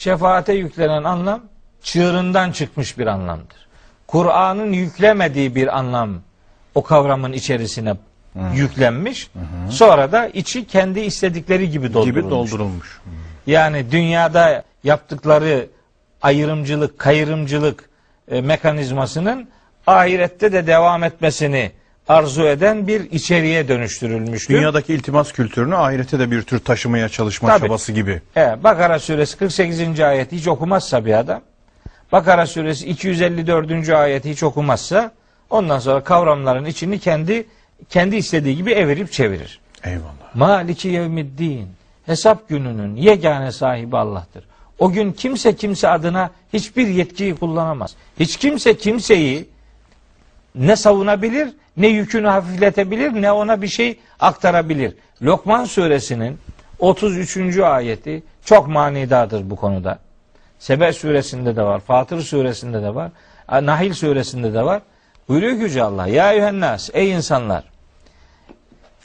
şefaate yüklenen anlam çığırından çıkmış bir anlamdır. Kur'an'ın yüklemediği bir anlam o kavramın içerisine yüklenmiş. Sonra da içi kendi istedikleri gibi doldurulmuş. gibi doldurulmuş. Yani dünyada yaptıkları ayrımcılık, kayırımcılık e, mekanizmasının ahirette de devam etmesini arzu eden bir içeriğe dönüştürülmüştür. Dünyadaki iltimas kültürünü ahirete de bir tür taşımaya çalışma Tabii. çabası gibi. Evet, Bakara suresi 48. ayeti hiç okumazsa bir adam, Bakara suresi 254. ayeti hiç okumazsa, ondan sonra kavramların içini kendi kendi istediği gibi evirip çevirir. Eyvallah. Maliki yevmiddin. Hesap gününün yegane sahibi Allah'tır. O gün kimse kimse adına hiçbir yetkiyi kullanamaz. Hiç kimse kimseyi ne savunabilir, ne yükünü hafifletebilir, ne ona bir şey aktarabilir. Lokman suresinin 33. ayeti çok manidadır bu konuda. Sebe suresinde de var, Fatır suresinde de var, Nahil suresinde de var. Buyuruyor ki Yüce Allah, Ya eyyühennas, ey insanlar,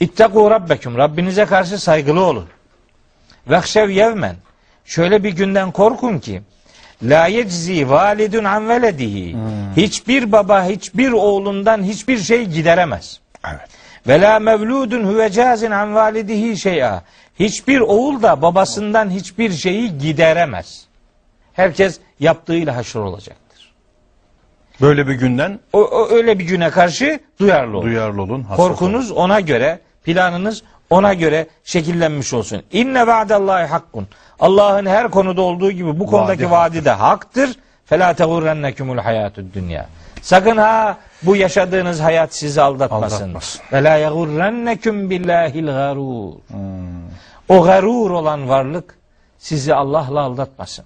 İttakû rabbeküm, Rabbinize karşı saygılı olun. Vehşev yevmen, şöyle bir günden korkun ki, La yeczi validun an veledihi. Hiçbir baba hiçbir oğlundan hiçbir şey gideremez. Evet. Ve la mevludun huve cazin an validihi şey'a. Hiçbir oğul da babasından hiçbir şeyi gideremez. Herkes yaptığıyla haşır olacaktır. Böyle bir günden O, o öyle bir güne karşı duyarlı olun. duyarlı olun. Korkunuz ona göre, planınız ona göre şekillenmiş olsun. İnne va'dallahi hakkun. Allah'ın her konuda olduğu gibi bu konudaki Vaadi de haktır. Fela tegurrennekumul hayatud dünya. Sakın ha bu yaşadığınız hayat sizi aldatmasın. Aldatmasın. Billahil garur. olun. Hmm. O garur olan varlık sizi Allah'la aldatmasın.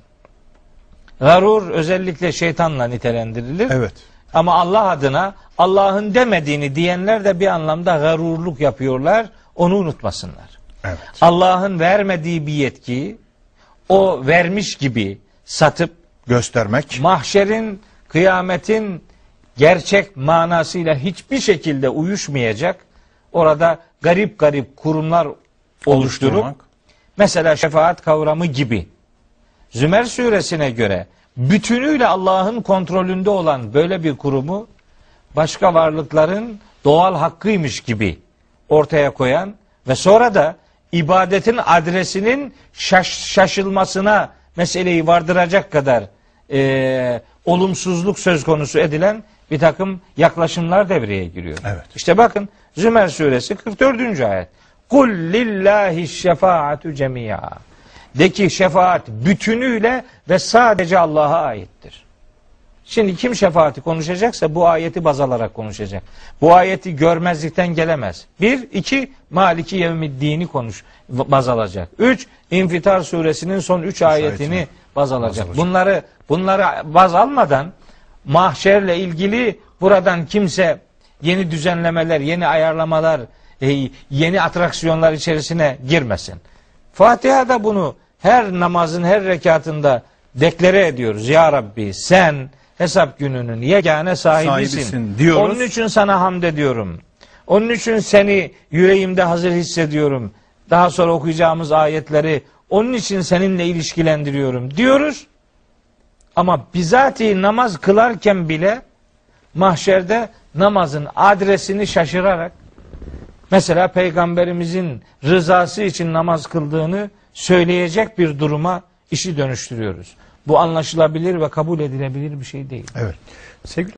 Garur özellikle şeytanla nitelendirilir. Evet. Ama Allah adına Allah'ın demediğini diyenler de bir anlamda garurluk yapıyorlar. Onu unutmasınlar. Evet. Allah'ın vermediği bir yetkiyi o vermiş gibi satıp Göstermek. mahşerin, kıyametin gerçek manasıyla hiçbir şekilde uyuşmayacak. Orada garip garip kurumlar oluşturup oluşturmak. mesela şefaat kavramı gibi Zümer suresine göre bütünüyle Allah'ın kontrolünde olan böyle bir kurumu başka varlıkların doğal hakkıymış gibi ortaya koyan ve sonra da ibadetin adresinin şaş- şaşılmasına meseleyi vardıracak kadar eee, olumsuzluk söz konusu edilen bir takım yaklaşımlar devreye giriyor. Evet. İşte bakın Zümer suresi 44. ayet. Kul lillahi şefaatu cemia. De ki şefaat bütünüyle ve sadece Allah'a aittir. Şimdi kim şefaati konuşacaksa bu ayeti baz alarak konuşacak. Bu ayeti görmezlikten gelemez. Bir, iki, Maliki Yevmiddin'i konuş, baz alacak. Üç, İnfitar suresinin son üç ayetini baz alacak. Bunları, bunları baz almadan mahşerle ilgili buradan kimse yeni düzenlemeler, yeni ayarlamalar, e, yeni atraksiyonlar içerisine girmesin. Fatiha'da bunu her namazın her rekatında deklare ediyoruz. Ya Rabbi sen hesap gününün yegane sahibisin. Sahibisin diyoruz. Onun için sana hamd ediyorum. Onun için seni yüreğimde hazır hissediyorum. Daha sonra okuyacağımız ayetleri onun için seninle ilişkilendiriyorum diyoruz. Ama bizatihi namaz kılarken bile mahşerde namazın adresini şaşırarak mesela peygamberimizin rızası için namaz kıldığını söyleyecek bir duruma işi dönüştürüyoruz. Bu anlaşılabilir ve kabul edilebilir bir şey değil. Evet. Sevgili